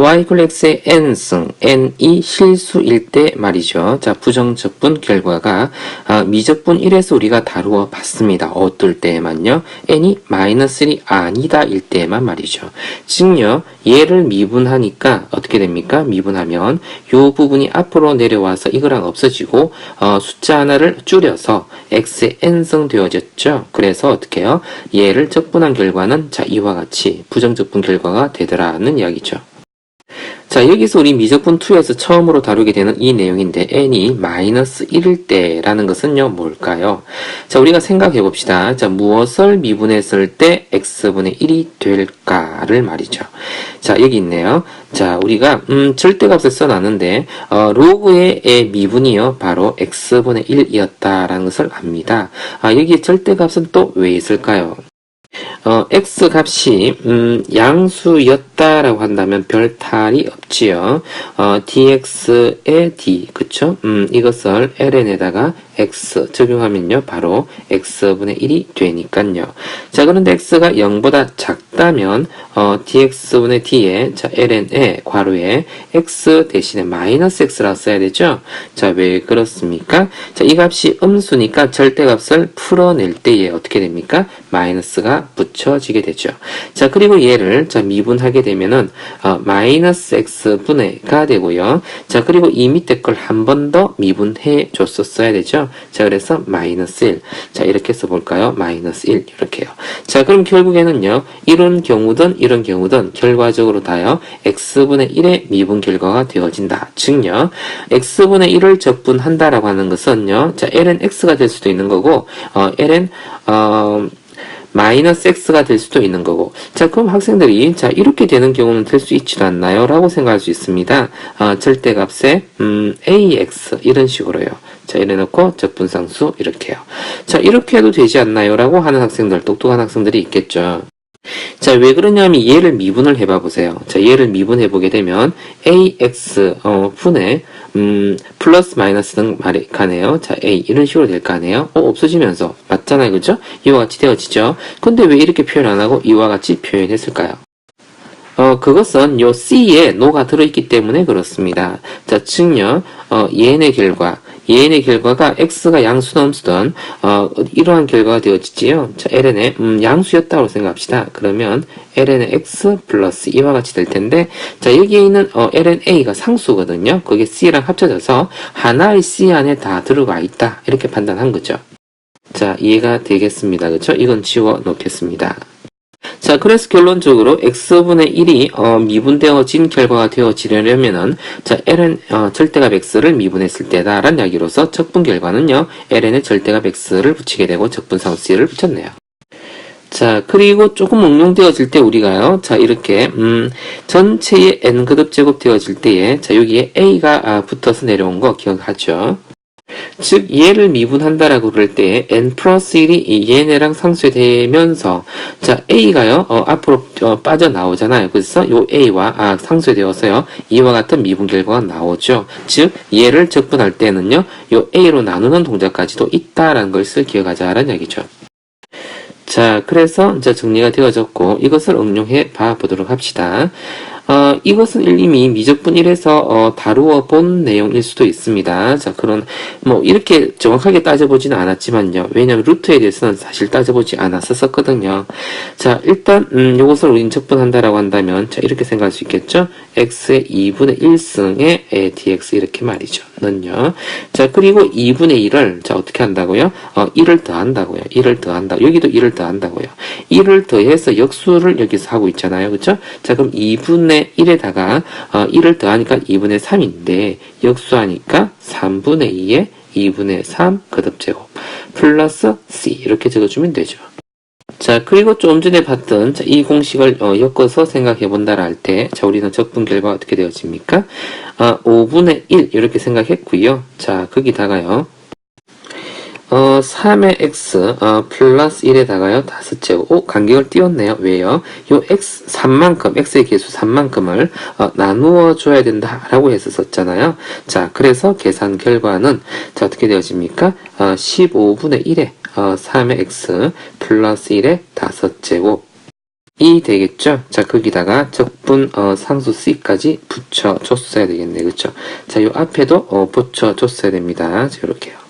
y 이퀄 x의 n승, n이 실수일 때 말이죠. 자, 부정적분 결과가 아, 미적분 1에서 우리가 다루어 봤습니다. 어떨 때에만요. n이 마이너스 1이 아니다 일 때에만 말이죠. 즉요, 얘를 미분하니까 어떻게 됩니까? 미분하면 요 부분이 앞으로 내려와서 이거랑 없어지고 어, 숫자 하나를 줄여서 x의 n승 되어졌죠. 그래서 어떻게 해요? 얘를 적분한 결과는 자 이와 같이 부정적분 결과가 되더라는 이야기죠. 자, 여기서 우리 미적분 2에서 처음으로 다루게 되는 이 내용인데 n이 마이너스 1일 때라는 것은요, 뭘까요? 자, 우리가 생각해 봅시다. 자, 무엇을 미분했을 때 x분의 1이 될까를 말이죠. 자, 여기 있네요. 자, 우리가 음, 절대값을 써놨는데 어, 로그의 미분이요, 바로 x분의 1이었다라는 것을 압니다. 아, 여기 절대값은 또 왜 있을까요? 어, x 값이 음, 양수였다라고 한다면 별 탈이 없지요. 어, dx의 d 그쵸? 음, 이것을 ln에다가 x 적용하면요 바로 x분의 1이 되니까요. 자 그런데 x가 0보다 작다면 어, dx분의 d에 자 ln에 괄호에 x 대신에 마이너스 x라 써야 되죠. 자 왜 그렇습니까? 자이 값이 음수니까 절대값을 풀어낼 때에 어떻게 됩니까? 마이너스가 붙 여지게 되죠. 자 그리고 얘를 자 미분하게 되면은 어, 마이너스 x분의 가 되고요. 자 그리고 이 밑에 걸 한 번 더 미분해 줬었어야 되죠. 자, 그래서 마이너스 1. 자, 이렇게 써 볼까요? 마이너스 1. 이렇게요. 자, 그럼 결국에는요, 이런 경우든 이런 경우든 결과적으로 다요, x분의 1의 미분 결과가 되어진다. 즉요, x분의 1을 적분한다라고 하는 것은요, 자, ln x가 될 수도 있는 거고, 어, ln, 어, 마이너스 x가 될 수도 있는 거고 자 그럼 학생들이 자 이렇게 되는 경우는 될 수 있지도 않나요? 라고 생각할 수 있습니다 어, 절대값에 음, ax 이런 식으로요 자 이래 놓고 적분상수 이렇게요 자 이렇게 해도 되지 않나요? 라고 하는 학생들 똑똑한 학생들이 있겠죠 자, 왜 그러냐면 얘를 미분을 해봐 보세요. 자, 얘를 미분해 보게 되면 ax 어, 분의 음, 플러스 마이너스 등 말이 가네요. 자, a 이런 식으로 될 거 아니에요? 어, 없어지면서 맞잖아요, 그죠? 이와 같이 되어지죠. 근데 왜 이렇게 표현 안 하고 이와 같이 표현했을까요? 어, 그것은 요 C에 노가 들어있기 때문에 그렇습니다. 자, 즉요, 어, 얘의 결과, 얘의 결과가 x가 양수나 음수든 어, 이러한 결과가 되어지지요. 자, ln의 음, 양수였다고 생각합시다. 그러면 ln의 x 플러스 이와 같이 될 텐데 자 여기에 있는 어, ln a가 상수거든요. 그게 c랑 합쳐져서 하나의 c 안에 다 들어가 있다. 이렇게 판단한 거죠. 자 이해가 되겠습니다. 그렇죠? 이건 지워 놓겠습니다. 자, 그래서 결론적으로 x분의 1이 어, 미분되어진 결과가 되어지려면은 자, ln 어, 절대값 x를 미분했을 때다라는 이야기로서 적분 결과는요. ln의 절대값 x를 붙이게 되고 적분상수를 붙였네요. 자, 그리고 조금 응용되어질 때 우리가요. 자, 이렇게 음, 전체의 n 그룹 제곱 되어질 때에 자, 여기에 a가 아, 붙어서 내려온 거 기억하죠? 즉 얘를 미분한다라고 그럴 때 n 플러스 1이 얘네랑 상쇄되면서 자 a가요? 어, 앞으로 어, 빠져나오잖아요. 그래서 요 a와 아, 상쇄되어서요. 이와 같은 미분 결과가 나오죠. 즉 얘를 적분할 때는요 요 a로 나누는 동작까지도 있다라는 것을 기억하자라는 얘기죠. 자 그래서 이제 정리가 되어졌고 이것을 응용해 봐 보도록 합시다 어, 이것은 이미 미적분 1에서 어, 다루어 본 내용일 수도 있습니다. 자, 그런 뭐 이렇게 정확하게 따져보지는 않았지만요. 왜냐하면 루트에 대해서는 사실 따져보지 않았었거든요. 자, 일단 음, 이것을 우린 적분한다라고 한다면 자 이렇게 생각할 수 있겠죠. x의 2분의 1승의 dx 이렇게 말이죠. 는요. 자, 그리고 2분의 1을 자 어떻게 한다고요? 어, 1을 더한다고요. 1을 더한다. 여기도 1을 더한다고요. 1을 더해서 역수를 여기서 하고 있잖아요. 그렇죠? 자, 그럼 2분의 3분의 1에다가 어, 1을 더하니까 2분의 3인데 역수하니까 3분의 2에 2분의 3 거듭제곱 플러스 c 이렇게 적어주면 되죠. 자 그리고 좀 전에 봤던 자, 이 공식을 어, 엮어서 생각해 본다라 할 때 자 우리는 적분 결과 어떻게 되어집니까? 어, 5분의 1 이렇게 생각했고요. 자 거기다가요. 어, 3의 x 어, 플러스 1에다가요. 다섯제곱 오 간격을 띄웠네요. 왜요? 요 x 3만큼 x의 개수 3만큼을 어, 나누어 줘야 된다 라고 했었잖아요. 자 그래서 계산 결과는 자 어떻게 되어집니까? 어, 15분의 1에 어, 3의 x 플러스 1의 다섯제곱 이 되겠죠? 자, 거기다가 적분 어, 상수 C까지 붙여줬어야 되겠네. 그쵸? 자, 요 앞에도 어, 붙여줬어야 됩니다. 자, 요렇게요.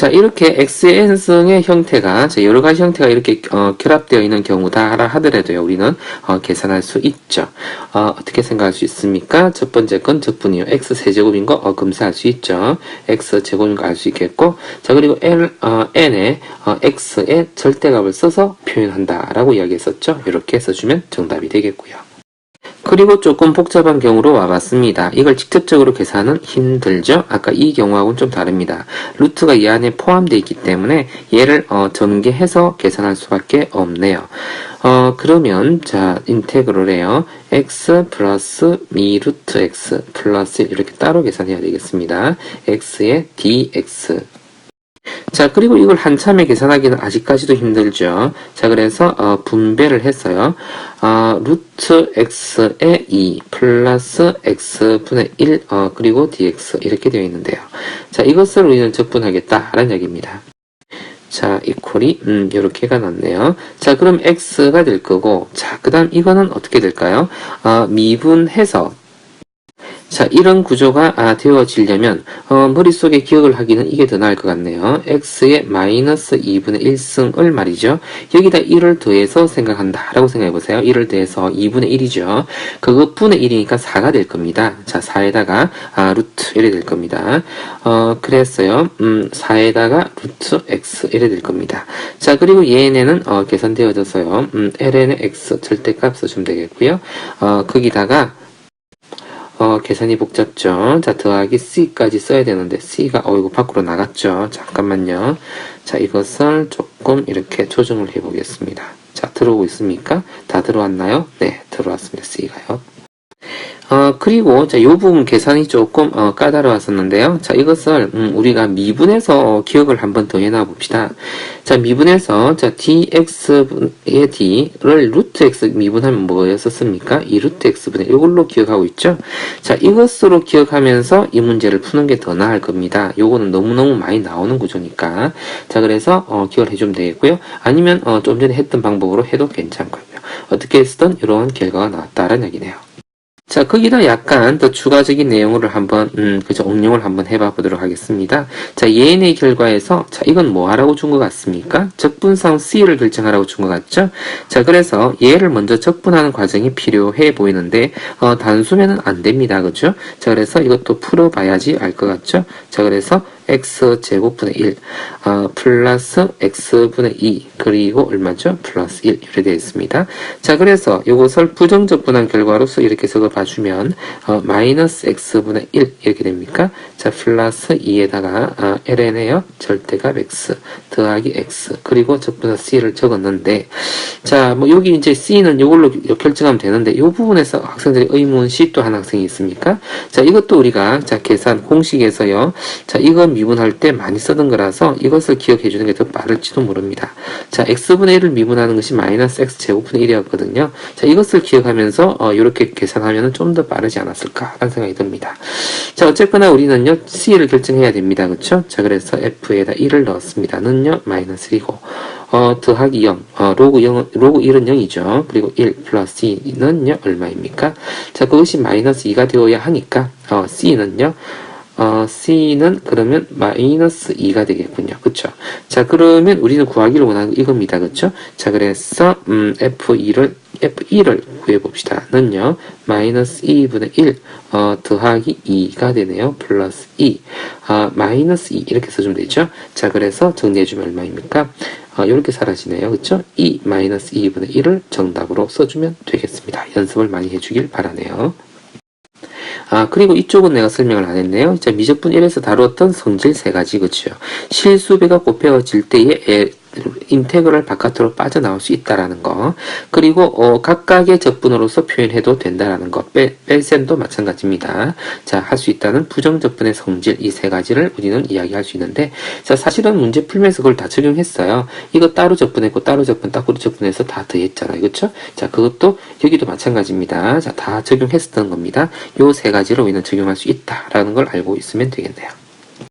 자, 이렇게 X의 n승의 형태가, 자, 여러 가지 형태가 이렇게, 어, 결합되어 있는 경우다 하더라도요, 우리는, 어, 계산할 수 있죠. 어, 떻게 생각할 수 있습니까? 첫 번째 건 적분이요. X세제곱인 거, 어, 검사할 수 있죠. X제곱인 거 알 수 있겠고, 자, 그리고 L, 어, N에, 어, X의 절대값을 써서 표현한다. 라고 이야기했었죠. 이렇게 써주면 정답이 되겠고요. 그리고 조금 복잡한 경우로 와봤습니다. 이걸 직접적으로 계산은 힘들죠? 아까 이 경우하고는 좀 다릅니다. 루트가 이 안에 포함되어 있기 때문에 얘를 어, 전개해서 계산할 수밖에 없네요. 어, 그러면 자 인테그럴에요. x 플러스 미 루트 x 플러스 1 이렇게 따로 계산해야 되겠습니다. x의 dx 자, 그리고 이걸 한참에 계산하기는 아직까지도 힘들죠. 자, 그래서 어, 분배를 했어요. 어, 루트 x의 2 플러스 x분의 1 어, 그리고 dx 이렇게 되어 있는데요. 자, 이것을 우리는 적분하겠다라는 얘기입니다. 자, 이퀄이 음, 이렇게가 났네요. 자, 그럼 x가 될 거고, 자, 그다음 이거는 어떻게 될까요? 어, 미분해서 자, 이런 구조가 아, 되어지려면 어, 머릿속에 기억을 하기는 이게 더 나을 것 같네요. x의 마이너스 2분의 1승을 말이죠. 여기다 1을 더해서 생각한다 라고 생각해 보세요. 1을 더해서 2분의 1이죠. 그것분의 1이니까 4가 될 겁니다. 자, 4에다가 아, 루트 1이 될 겁니다. 어, 그랬어요. 음, 4에다가 루트 x 1이 될 겁니다. 자, 그리고 얘네는 어, 계산되어져서요. 음, ln의 x 절대값 써주면 되겠고요. 어, 거기다가 어, 계산이 복잡죠. 자, 더하기 C까지 써야 되는데, C가, 어, 이거 밖으로 나갔죠. 잠깐만요. 자, 이것을 조금 이렇게 조정을 해 보겠습니다. 자, 들어오고 있습니까? 다 들어왔나요? 네, 들어왔습니다. C가요. 어, 그리고, 자, 요 부분 계산이 조금, 어, 까다로웠었는데요. 자, 이것을, 음, 우리가 미분해서 기억을 한 번 더 해놔 봅시다. 자, 미분해서, 자, dx의 d를 루트 x 미분하면 뭐였었습니까? 이 루트 x분의 이걸로 기억하고 있죠? 자, 이것으로 기억하면서 이 문제를 푸는 게 더 나을 겁니다. 요거는 너무너무 많이 나오는 구조니까. 자, 그래서, 어, 기억을 해주면 되겠고요. 아니면, 어, 좀 전에 했던 방법으로 해도 괜찮고요. 어떻게 했든 이런 결과가 나왔다는 얘기네요. 자, 거기다 약간 더 추가적인 내용을 한번, 음, 그죠, 응용을 한번 해봐 보도록 하겠습니다. 자, 예인의 결과에서, 자, 이건 뭐 하라고 준 것 같습니까? 적분상 C를 결정하라고 준 것 같죠? 자, 그래서 얘를 먼저 적분하는 과정이 필요해 보이는데, 어, 단수면은 안 됩니다. 그죠? 자, 그래서 이것도 풀어봐야지 알 것 같죠? 자, 그래서 x제곱분의 1 어, 플러스 x분의 2 그리고 얼마죠? 플러스 1 이렇게 되어 있습니다. 자 그래서 이것을 부정적분한 결과로서 이렇게 적어봐주면 어, 마이너스 x분의 1 이렇게 됩니까? 자 플러스 2에다가 어, ln에요 절대값 x 더하기 x 그리고 적분한 c를 적었는데 자 뭐 여기 이제 c는 이걸로 결정하면 되는데 이 부분에서 학생들이 의문시 또 한 학생이 있습니까? 자 이것도 우리가 자 계산 공식에서요 자 이건 미분할 때 많이 쓰던 거라서 이것을 기억해 주는 게 더 빠를지도 모릅니다. 자, x분의 1을 미분하는 것이 마이너스 x제곱분의 1이었거든요. 자, 이것을 기억하면서 어, 이렇게 계산하면 좀 더 빠르지 않았을까 하는 생각이 듭니다. 자, 어쨌거나 우리는요, c를 결정해야 됩니다. 그렇죠? 자, 그래서 f에다 1을 넣었습니다. 는요, 마이너스 1이고 어, 더하기 0, 어, 로그 0, 로그 1은 0이죠. 그리고 1 플러스 2는요, 얼마입니까? 자, 그것이 마이너스 2가 되어야 하니까, 어, c는요, 어, C는 그러면 마이너스 2가 되겠군요. 그쵸? 자, 그러면 우리는 구하기를 원하는 이겁니다. 그쵸? 자, 그래서, 음, F2를, F2를 구해봅시다. 는요, 마이너스 2분의 1, 어, 더하기 2가 되네요. 플러스 2, 어, 마이너스 2, 이렇게 써주면 되죠? 자, 그래서 정리해주면 얼마입니까? 어, 이렇게 사라지네요. 그쵸? 2 마이너스 2분의 1을 정답으로 써주면 되겠습니다. 연습을 많이 해주길 바라네요. 아, 그리고 이쪽은 내가 설명을 안 했네요. 자, 미적분 1에서 다루었던 성질 세 가지, 그쵸? 실수배가 곱해질 때의 인테그럴 바깥으로 빠져나올 수 있다라는 거. 그리고 어, 각각의 적분으로서 표현해도 된다라는 거 뺄, 뺄셈도 마찬가지입니다. 자 할 수 있다는 부정적분의 성질 이 세 가지를 우리는 이야기할 수 있는데 자 사실은 문제 풀면서 그걸 다 적용했어요. 이거 따로 적분했고 따로 적분 따로 적분해서 다 더했잖아요. 그쵸? 자 그것도 여기도 마찬가지입니다. 자 다 적용했었던 겁니다. 요 세 가지로 우리는 적용할 수 있다라는 걸 알고 있으면 되겠네요